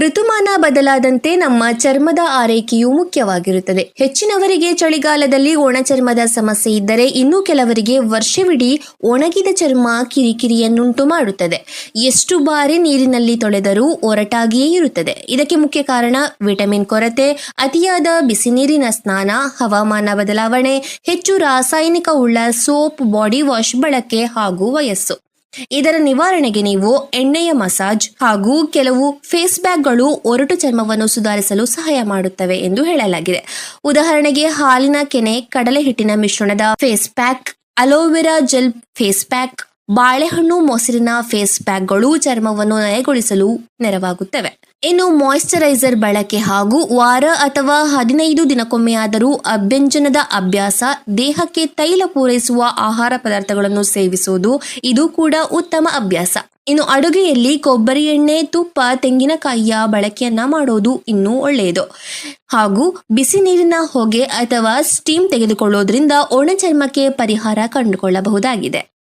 ಋತುಮಾನ ಬದಲಾದಂತೆ ನಮ್ಮ ಚರ್ಮದ ಆರೈಕೆಯು ಮುಖ್ಯವಾಗಿರುತ್ತದೆ. ಹೆಚ್ಚಿನವರಿಗೆ ಚಳಿಗಾಲದಲ್ಲಿ ಒಣ ಚರ್ಮದ ಸಮಸ್ಯೆ ಇದ್ದರೆ ಇನ್ನು ಕೆಲವರಿಗೆ ವರ್ಷವಿಡೀ ಒಣಗಿದ ಚರ್ಮ ಕಿರಿಕಿರಿಯನ್ನುಂಟು ಮಾಡುತ್ತದೆ. ಎಷ್ಟು ಬಾರಿ ನೀರಿನಲ್ಲಿ ತೊಳೆದರೂ ಒರಟಾಗಿಯೇ ಇರುತ್ತದೆ. ಇದಕ್ಕೆ ಮುಖ್ಯ ಕಾರಣ ವಿಟಮಿನ್ ಕೊರತೆ, ಅತಿಯಾದ ಬಿಸಿ ನೀರಿನ ಸ್ನಾನ, ಹವಾಮಾನ ಬದಲಾವಣೆ, ಹೆಚ್ಚು ರಾಸಾಯನಿಕ ಉಳ್ಳ ಸೋಪ್, ಬಾಡಿ ವಾಶ್ ಬಳಕೆ ಹಾಗೂ ವಯಸ್ಸು. ಇದರ ನಿವಾರಣೆಗೆ ನೀವು ಎಣ್ಣೆಯ ಮಸಾಜ್ ಹಾಗೂ ಕೆಲವು ಫೇಸ್ ಬ್ಯಾಗ್ಗಳು ಒರಟು ಚರ್ಮವನ್ನು ಸುಧಾರಿಸಲು ಸಹಾಯ ಮಾಡುತ್ತವೆ ಎಂದು ಹೇಳಲಾಗಿದೆ. ಉದಾಹರಣೆಗೆ ಹಾಲಿನ ಕೆನೆ, ಕಡಲೆ ಹಿಟ್ಟಿನ ಮಿಶ್ರಣದ face pack, aloe vera gel face pack ಬಾಳೆಹಣ್ಣು, ಮೊಸರಿನ ಫೇಸ್ ಪ್ಯಾಕ್ಗಳು ಚರ್ಮವನ್ನು ನಯಗೊಳಿಸಲು ನೆರವಾಗುತ್ತವೆ. ಇನ್ನು ಮಾಯಿಶ್ಚರೈಸರ್ ಬಳಕೆ ಹಾಗೂ ವಾರ ಅಥವಾ ಹದಿನೈದು ದಿನಕ್ಕೊಮ್ಮೆಯಾದರೂ ಅಭ್ಯಂಜನದ ಅಭ್ಯಾಸ, ದೇಹಕ್ಕೆ ತೈಲ ಪೂರೈಸುವ ಆಹಾರ ಪದಾರ್ಥಗಳನ್ನು ಸೇವಿಸುವುದು ಇದು ಕೂಡ ಉತ್ತಮ ಅಭ್ಯಾಸ. ಇನ್ನು ಅಡುಗೆಯಲ್ಲಿ ಕೊಬ್ಬರಿ ಎಣ್ಣೆ, ತುಪ್ಪ, ತೆಂಗಿನಕಾಯಿಯ ಬಳಕೆಯನ್ನ ಮಾಡೋದು ಇನ್ನೂ ಒಳ್ಳೆಯದು. ಹಾಗೂ ಬಿಸಿ ನೀರಿನ ಹೊಗೆ ಅಥವಾ ಸ್ಟೀಮ್ ತೆಗೆದುಕೊಳ್ಳೋದ್ರಿಂದ ಒಣ ಚರ್ಮಕ್ಕೆ ಪರಿಹಾರ ಕಂಡುಕೊಳ್ಳಬಹುದಾಗಿದೆ.